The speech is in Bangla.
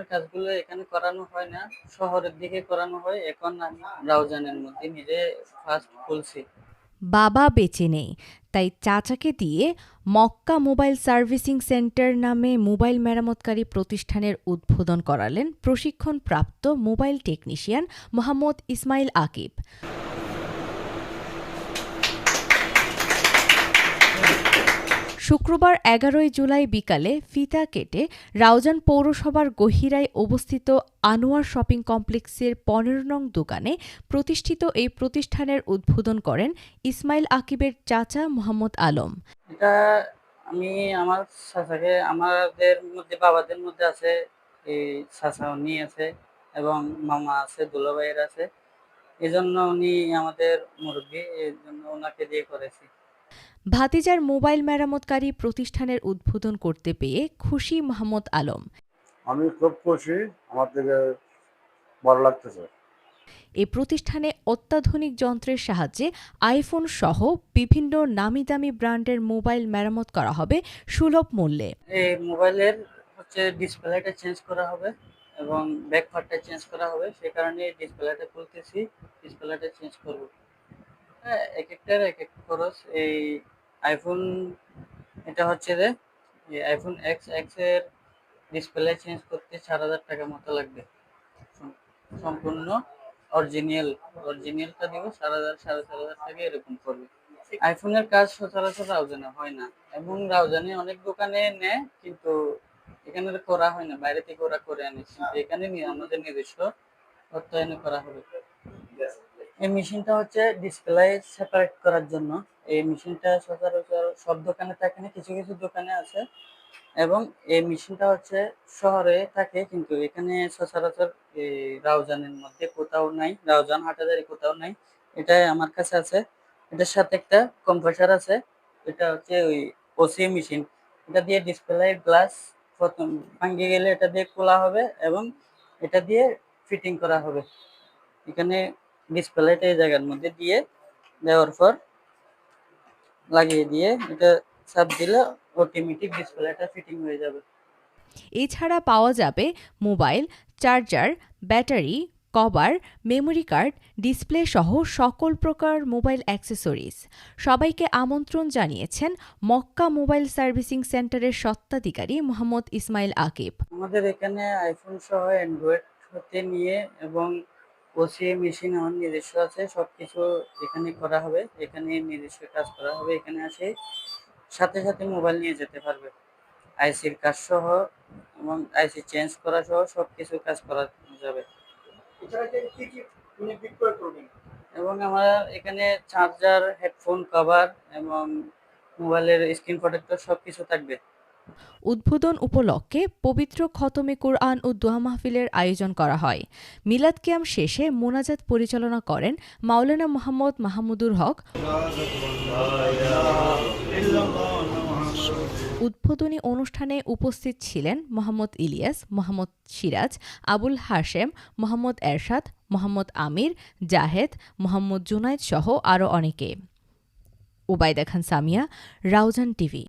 মেরামতের কাজগুলো এখানে করানো হয় না, শহরের দিকে করানো হয়। এখন আমি রাউজানের মধ্যে নিজে ফার্স্ট খুলছি। বাবা বেঁচে নেই, তাই চাচাকে দিয়ে মক্কা মোবাইল সার্ভিসিং সেন্টার নামে মোবাইল মেরামতকারী প্রতিষ্ঠানের উদ্বোধন করালেন প্রশিক্ষণপ্রাপ্ত মোবাইল টেকনিশিয়ান মোহাম্মদ ইসমাইল আকিব। শুক্রবার এগারোই জুলাই বিকালে ফিতা কেটে রাউজান পৌরসভার গহিরায় অবস্থিত আনোয়ার শপিং কমপ্লেক্সের পনেরো নং দোকানে প্রতিষ্ঠিত এই প্রতিষ্ঠানের উদ্বোধন করেন ইসমাইল আকিবের চাচা মোহাম্মদ আলম। এটা আমি আমার চাচাকে, আমাদের মধ্যে, বাবাদের মধ্যে আছে, এই চাচা উনি আছে এবং মামা আছে, দুলাভাইয়ের আছে। এই জন্য উনি আমাদের মুরব্বী এই জন্য ওনাকে দিয়ে করেছি। ভাতিজার মোবাইল মেরামতকারী প্রতিষ্ঠানের উদ্বোধন করতে পেয়ে খুশি মোহাম্মদ আলম। আমি খুব খুশি আমার থেকে ভালো লাগতেছে। এ প্রতিষ্ঠানে অত্যাধুনিক যন্ত্রের সাহায্যে আইফোন সহ বিভিন্ন নামি দামি ব্র্যান্ডের মোবাইল মেরামত করা হবে সুলভ মূল্যে। এই মোবাইলের হচ্ছে ডিসপ্লেটা চেঞ্জ করা হবে এবং ব্যাক পার্টটা চেঞ্জ করা হবে। সেই কারণে ডিসপ্লেটা খুলতেছি ডিসপ্লেটা চেঞ্জ করব। হ্যাঁ এক একটার এক এক খরচ। এই আইফোন এটা হচ্ছে যে আইফোন এক্স এক্সের ডিসপ্লে চেঞ্জ করতে চার হাজার টাকা মতো লাগবে। সম্পূর্ণ অরিজিনাল অরিজিনালটা দিব চার হাজার, সাড়ে চার হাজার টাকা এরকম পড়বে। আইফোনের কাজ সচরাচর রাউজানে হয় না এবং রাউজানে অনেক দোকানে নেয়, কিন্তু এখানে করা হয় না। বাইরে থেকে ওরা করে আনে। কিন্তু এখানে আমাদের নিজস্ব অর্থায়নে করা হবে। এই মেশিনটা হচ্ছে ডিসপ্লে সেপারেট করার জন্য। এই মেশিনটা সচরাচর সব দোকানে থাকে না, কিছু কিছু দোকানে আছে। এবং এই মেশিনটা হচ্ছে শহরে থাকে, কিন্তু এখানে সচরাচর এই রাউজানের মধ্যে কোথাও নাই, রাউজান হাটাজারি কোথাও নাই। এটা আমার কাছে আছে। এটার সাথে একটা কম্প্রেসার আছে। এটা হচ্ছে ওই ওসি মেশিন এটা দিয়ে ডিসপ্লে গ্লাস প্রথম ভাঙ্গে গেলে এটা দিয়ে খোলা হবে এবং এটা দিয়ে ফিটিং করা হবে। এখানে ডিসপ্লেটা এই জায়গার মধ্যে দিয়ে দেওয়ার পর লাগিয়ে দিয়ে এটা চাপ দিলে অটোমেটিক ডিসপ্লেটা ফিটিং হয়ে যাবে। এছাড়া পাওয়া যাবে mobile charger battery cover memory card display সহ সকল প্রকার মোবাইল অ্যাক্সেসরিজ সবাইকে আমন্ত্রণ জানিয়েছেন মক্কা মোবাইল সার্ভিসিং সেন্টারের স্বত্বাধিকারী মোহাম্মদ ইসমাইল আকিব। আমাদের এখানে আইফোন সহ অ্যান্ড্রয়েড হতে নিয়ে এবং ওসি মেশিন আমার নিজস্ব আছে সব কিছু এখানে করা হবে এখানে নিজস্ব কাজ করা হবে এখানে আসে সাথে সাথে মোবাইল নিয়ে যেতে পারবে। আইসির কাজ সহ এবং আইসি চেঞ্জ করা সহ সব কিছু কাজ করা যাবে। এবং আমার এখানে চার্জার হেডফোন কভার এবং মোবাইলের স্ক্রিন প্রোটেক্টর সব কিছু থাকবে। উদ্বোধন উপলক্ষে পবিত্র খতমে কোরআন ও দোয়া মাহফিলের আয়োজন করা হয়। মিলাদ কিয়াম শেষে মোনাজাত পরিচালনা করেন মাওলানা মোহাম্মদ মাহমুদুর হক। উদ্বোধনী অনুষ্ঠানে উপস্থিত ছিলেন মোহাম্মদ ইলিয়াস, মোহাম্মদ সিরাজ, আবুল হাশেম, মোহাম্মদ এরশাদ, মোহাম্মদ আমির, জাহেদ, মোহাম্মদ জুনাইদ সহ আরও অনেকে। ওবায়দা খান সামিয়া, রাউজান টিভি।